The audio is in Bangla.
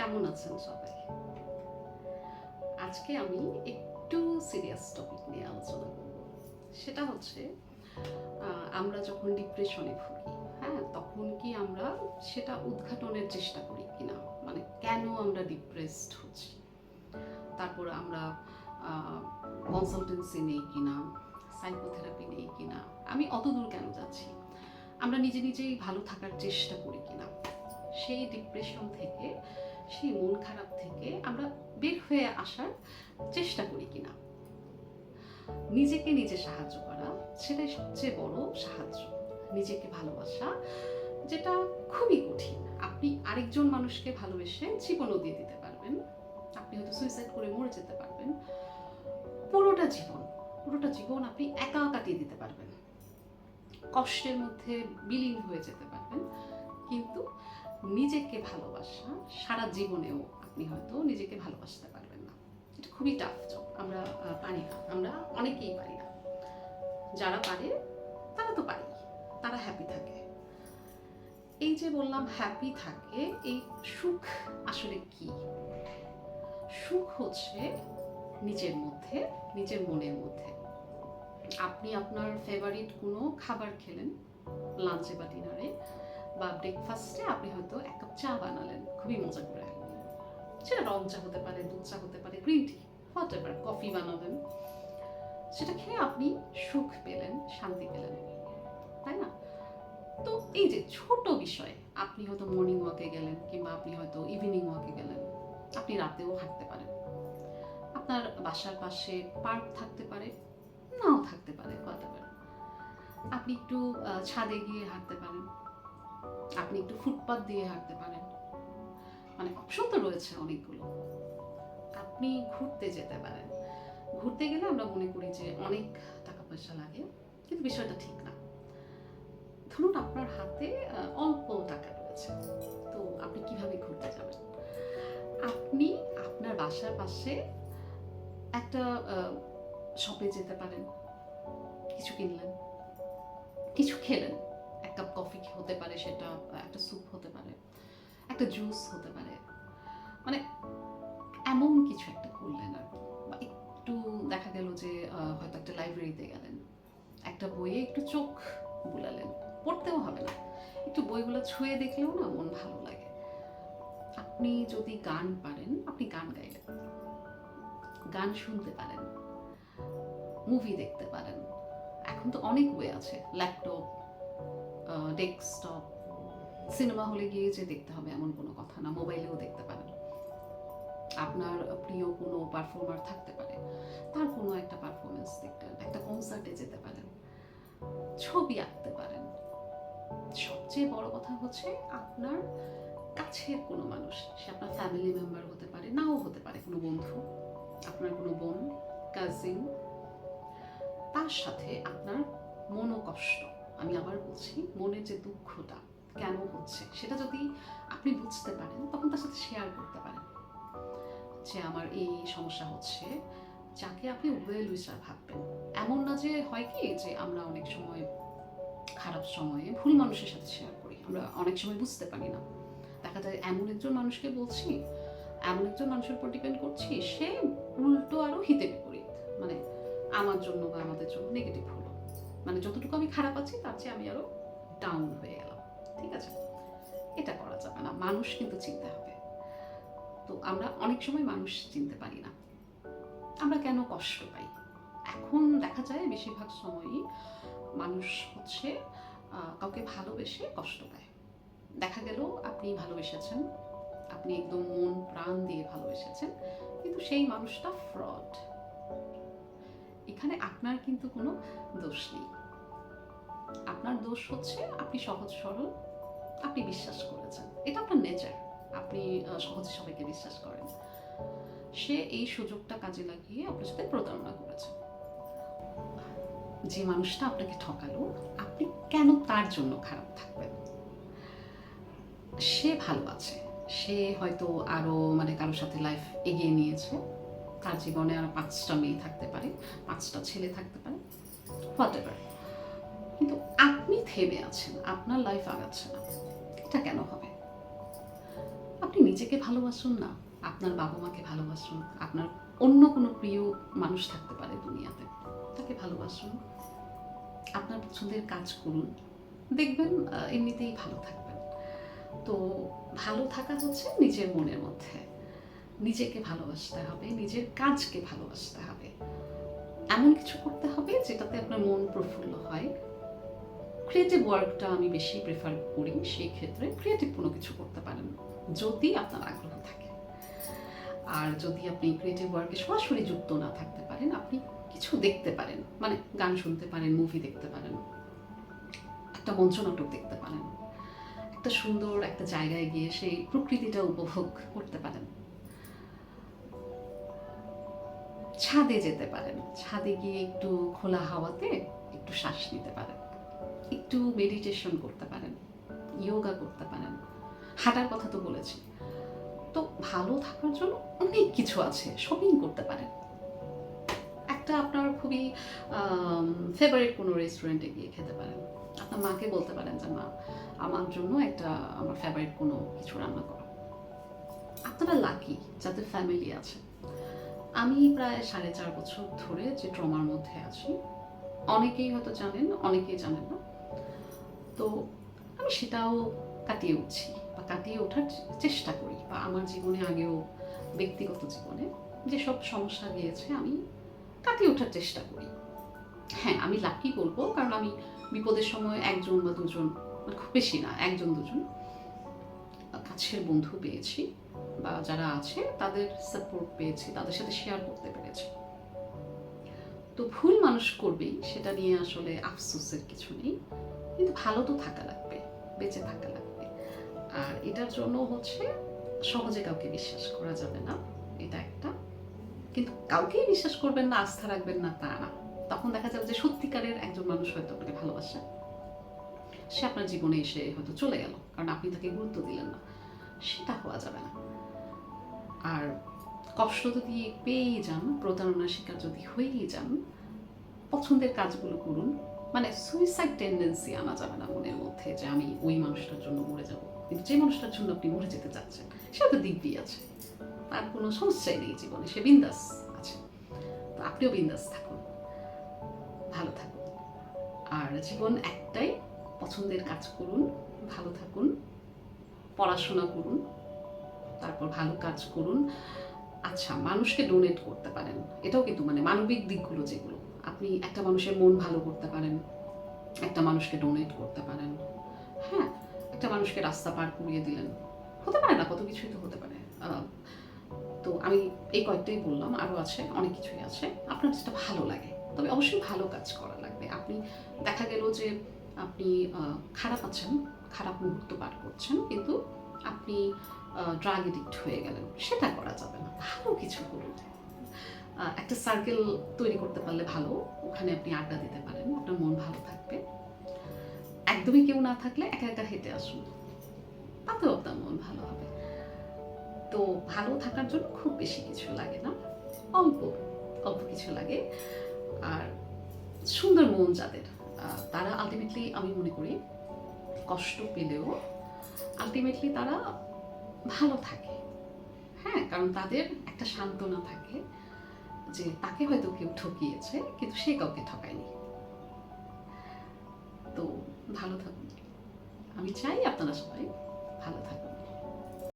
কেমন আছেন সবাই? আজকে আমি একটু সিরিয়াস টপিক নিয়ে আলোচনা করব। সেটা হচ্ছে আমরা যখন ডিপ্রেশনে ভুগি হ্যাঁ তখন কি আমরা সেটা উদ্ঘাটনের চেষ্টা করি কিনা? মানে কেন আমরা ডিপ্রেসড হচ্ছি? তারপর আমরা কনসালটেন্সি নেই কিনা? সাইকোথেরাপি নেই কিনা? আমি অত দূর কেন যাচ্ছি? আমরা নিজে নিজেই ভালো থাকার চেষ্টা করি কিনা? সেই ডিপ্রেশন থেকে সেই মন খারাপ থেকে আমরা বের হয়ে আসার চেষ্টা করি কিনা। নিজেকে নিজে সাহায্য করা, সেটাই সবচেয়ে বড় সাহায্য। নিজেকে ভালোবাসা, যেটা খুবই কঠিন। আপনি আরেকজন মানুষকে ভালোবেসে জীবনও দিয়ে দিতে পারবেন। আপনি হয়তো সুইসাইড করে মরে যেতে পারবেন। পুরোটা জীবন পুরোটা জীবন আপনি একা কাটিয়ে দিতে পারবেন। কষ্টের মধ্যে বিলীন হয়ে যেতে পারবেন। কিন্তু নিজেকে ভালোবাসা, সারা জীবনেও আপনি হয়তো নিজেকে ভালোবাসতে পারবেন না। এটা খুবই টাফ জব আমরা পারি না। আমরা অনেকেই পারি না। যারা পারে, তারা তো পারি তারা হ্যাপি থাকে। এই যে বললাম হ্যাপি থাকে, এই সুখ আসলে কি? সুখ হচ্ছে নিজের মধ্যে, নিজের মনের মধ্যে। আপনি আপনার ফেভারিট কোনো খাবার খেলেন লাঞ্চে বা ডিনারে বা ব্রেকফাস্টে আপনি হয়তো এক কাপ চা বানালেন, খুবই মজা করে। সেটা রং চা হতে পারে, দুধ চা হতে পারে green tea whatever coffee বানাবেন সেটা খেয়ে আপনি সুখ পেলেন, শান্তি পেলেন। তাই না? তো এই যে ছোট বিষয়, আপনি হয়তো মর্নিং ওয়াকে গেলেন কিংবা আপনি হয়তো ইভিনিং ওয়াকে গেলেন, আপনি রাতেও হাঁটতে পারেন। আপনার বাসার পাশে পার্ক থাকতে পারে, নাও থাকতে পারে হোয়াট আপনি একটু ছাদে গিয়ে হাঁটতে পারেন। আপনি একটু ফুটপাত দিয়ে হাঁটতে পারেন। মানে অপশন তো রয়েছে অনেকগুলো। আপনি ঘুরতে যেতে পারেন। ঘুরতে গেলে আমরা মনে করি যে অনেক টাকা পয়সা লাগে, কিন্তু বিষয়টা ঠিক না। ধরুন আপনার হাতে অল্প টাকা রয়েছে। তো আপনি কীভাবে ঘুরতে যাবেন? আপনি আপনার বাসার পাশে একটা শপে যেতে পারেন। কিছু কিনলেন, কিছু খেলেন। এক কাপ কফি হতে পারে, সেটা একটা স্যুপ হতে পারে, একটা জুস হতে পারে। মানে এমন কিছু একটা করলেন আর বা একটু দেখা গেল যে হয়তো একটা লাইব্রেরিতে গেলেন, একটা বইয়ে একটু চোখ বুলালেন, পড়তেও হবে না। একটু বইগুলো ছুঁয়ে দেখলেও না মন ভালো লাগে। আপনি যদি গান পারেন, আপনি গান গাইলেন, গান শুনতে পারেন মুভি দেখতে পারেন। এখন তো অনেক ওয়ে আছে ল্যাপটপ ডেস্কটপ সিনেমা হলে গিয়ে যে দেখতে হবে এমন কোনো কথা না, মোবাইলেও দেখতে পারেন আপনার প্রিয় কোনো পারফর্মার থাকতে পারে, তার কোনো একটা পারফরমেন্স দেখলেন একটা কনসার্টে যেতে পারেন, ছবি আঁকতে পারেন। সবচেয়ে বড় কথা হচ্ছে আপনার কাছের কোনো মানুষ, সে আপনার ফ্যামিলি মেম্বার হতে পারে, নাও হতে পারে, কোনো বন্ধু, আপনার কোনো বোন কাজিন তার সাথে আপনার মনোকষ্ট আমি আবার বলছি মনের যে দুঃখটা কেন হচ্ছে, সেটা যদি আপনি বুঝতে পারেন, তখন তার সাথে শেয়ার করতে পারেন যে আমার এই সমস্যা হচ্ছে, যাকে আপনি ওয়েল উইসার ভাববেন। এমন না যে হয় কি, যে আমরা অনেক সময় খারাপ সময়ে ভুল মানুষের সাথে শেয়ার করি, আমরা অনেক সময় বুঝতে পারি না। দেখা যায় এমন একজন মানুষকে বলছি, এমন একজন মানুষের উপর ডিপেন্ড করছি, সে উল্টো আরও হিতে বিপরীত মানে আমার জন্য বা আমাদের জন্য নেগেটিভ মানে যতটুকু আমি খারাপ আছি, তার চেয়ে আমি আরও ডাউন হয়ে গেলাম। ঠিক আছে? এটা করা যাবে না। মানুষ কিন্তু চিনতে হবে। তো আমরা অনেক সময় মানুষ চিনতে পারি না। আমরা কেন কষ্ট পাই? এখন দেখা যায় বেশিরভাগ সময়ই মানুষ হচ্ছে কাউকে ভালোবেসে কষ্ট পায়। দেখা গেল আপনি ভালোবেসেছেন, আপনি একদম মন প্রাণ দিয়ে ভালোবেসেছেন, কিন্তু সেই মানুষটা ফ্রড এখানে আপনার কিন্তু কোনো দোষ নেই। আপনার দোষ হচ্ছে আপনি সহজ সরল, আপনি বিশ্বাস করেছেন। এটা আপনার নেচার আপনি সহজে সবাইকে বিশ্বাস করেন। সে এই সুযোগটা কাজে লাগিয়ে আপনার সাথে প্রতারণা করেছে। যে মানুষটা আপনাকে ঠকালো, আপনি কেন তার জন্য খারাপ থাকবেন? সে ভালো আছে। সে হয়তো আরও মানে কারোর সাথে লাইফ এগিয়ে নিয়েছে। তার জীবনে আরও পাঁচটা মেয়ে থাকতে পারে, পাঁচটা ছেলে থাকতে পারে হোয়াট এভার কিন্তু আপনি থেমে আছেন, আপনার লাইফ আগাচ্ছে না, এটা কেন হবে? আপনি নিজেকে ভালোবাসুন না, আপনার বাবা মাকে ভালোবাসুন, আপনার অন্য কোনো প্রিয় মানুষ থাকতে পারে দুনিয়াতে, তাকে ভালোবাসুন, আপনার পছন্দের কাজ করুন, দেখবেন এমনিতেই ভালো থাকবেন। তো ভালো থাকা হচ্ছে নিজের মনের মধ্যে। নিজেকে ভালোবাসতে হবে, নিজের কাজকে ভালোবাসতে হবে। এমন কিছু করতে হবে যেটাতে আপনার মন প্রফুল্ল হয়। ক্রিয়েটিভ ওয়ার্কটা আমি বেশি প্রেফার করি, সেই ক্ষেত্রে ক্রিয়েটিভ কোনো কিছু করতে পারেন যদি আপনার আগ্রহ থাকে। আর যদি আপনি ক্রিয়েটিভ ওয়ার্কে সরাসরি যুক্ত না থাকতে পারেন, আপনি কিছু দেখতে পারেন মানে গান শুনতে পারেন মুভি দেখতে পারেন, একটা মঞ্চনাটক দেখতে পারেন, একটা সুন্দর একটা জায়গায় গিয়ে সেই প্রকৃতিটা উপভোগ করতে পারেন। ছাদে যেতে পারেন। ছাদে গিয়ে একটু খোলা হাওয়াতে একটু শ্বাস নিতে পারেন। একটু মেডিটেশন করতে পারেন ইয়োগা করতে পারেন। হাঁটার কথা তো বলেছি। তো ভালো থাকার জন্য অনেক কিছু আছে শপিং করতে পারেন। একটা আপনার খুবই ফেভারিট কোনো রেস্টুরেন্টে গিয়ে খেতে পারেন। আপনার মাকে বলতে পারেন যে, মা, আমার জন্য একটা আমার ফেভারিট কোনো কিছু রান্না করো। আপনারা লাকি যাদের ফ্যামিলি আছে। আমি প্রায় সাড়ে চার বছর ধরে যে ট্রমার মধ্যে আছি, অনেকেই হয়তো জানেন, অনেকেই জানেন না। তো আমি সেটাও কাটিয়ে উঠছি বা কাটিয়ে ওঠার চেষ্টা করি বা আমার জীবনে আগেও ব্যক্তিগত জীবনে যেসব সমস্যা গিয়েছে আমি কাটিয়ে ওঠার চেষ্টা করি। হ্যাঁ আমি লাকি বলব কারণ আমি বিপদের সময় একজন বা দুজন মানে খুব বেশি না, একজন দুজন কাছের বন্ধু পেয়েছি বা যারা আছে, তাদের সাপোর্ট পেয়েছি, তাদের সাথে শেয়ার করতে পেরেছি। তো ভুল মানুষ করবেই, সেটা নিয়ে আসলে আফসোসের কিছু নেই। কিন্তু ভালো তো থাকা লাগবে, বেঁচে থাকা লাগবে। আর এটার জন্য হচ্ছে সহজে কাউকে বিশ্বাস করা যাবে না, এটা একটা। কিন্তু কাউকেই বিশ্বাস করবেন না, আস্থা রাখবেন না, তা না। তখন দেখা যাবে যে সত্যিকারের একজন মানুষ হয়তো আপনাকে ভালোবাসে। সে আপনার জীবনে এসে হয়তো চলে গেল, কারণ আপনি তাকে গুরুত্ব দিলেন না। সেটা হওয়া যাবে না। আর কষ্ট যদি পেয়েই যান, প্রতারণার শিকার যদি হয়েই যান, পছন্দের কাজগুলো করুন। মানে সুইসাইড টেন্ডেন্সি আনা যাবে না মনের মধ্যে যে আমি ওই মানুষটার জন্য মরে যাব। কিন্তু যে মানুষটার জন্য আপনি মরে যেতে চাচ্ছেন সে তো দিব্যি আছে। তার কোনো সমস্যাই নেই জীবনে, সে বিন্দাস আছে। তো আপনিও বিন্দাস থাকুন, ভালো থাকুন। আর জীবন একটাই, পছন্দের কাজ করুন, ভালো থাকুন। পড়াশোনা করুন, তারপর ভালো কাজ করুন। আচ্ছা মানুষকে ডোনেট করতে পারেন। এটাও কিন্তু মানে মানবিক দিকগুলো যেগুলো। আপনি একটা মানুষের মন ভালো করতে পারেন, একটা মানুষকে ডোনেট করতে পারেন। হ্যাঁ একটা মানুষকে রাস্তা পার করিয়ে দিলেন। হতে পারে না, কত কিছুই তো হতে পারে। তো আমি এই কয়েকটাই বললাম আরও আছে, অনেক কিছুই আছে। আপনার যেটা ভালো লাগে, তবে অবশ্যই ভালো কাজ করা লাগবে। আপনি দেখা গেল যে আপনি খারাপ আছেন খারাপ মুহূর্ত পার করছেন, কিন্তু আপনি ড্রাগ এডিক্ট হয়ে গেলেন। সেটা করা যাবে না। ভালো কিছু করুন। একটা সার্কেল তৈরি করতে পারলে ভালো। ওখানে আপনি আড্ডা দিতে পারেন। আপনার মন ভালো থাকবে। একদমই কেউ না থাকলে একা একা হেঁটে আসুন। তাতেও আপনার মন ভালো হবে। তো ভালো থাকার জন্য খুব বেশি কিছু লাগে না। অল্প অল্প কিছু লাগে। আর সুন্দর মন যাদের তারা আলটিমেটলি আমি মনে করি কষ্ট পেলেও আলটিমেটলি তারা ভালো থাকে। হ্যাঁ কারণ তাদের একটা সান্ত্বনা থাকে যে তাকে হয়তো কেউ ঠকিয়েছে, কিন্তু সে কাউকে ঠকায়নি। তো ভালো থাকুন। আমি চাই আপনারা সবাই ভালো থাকুন।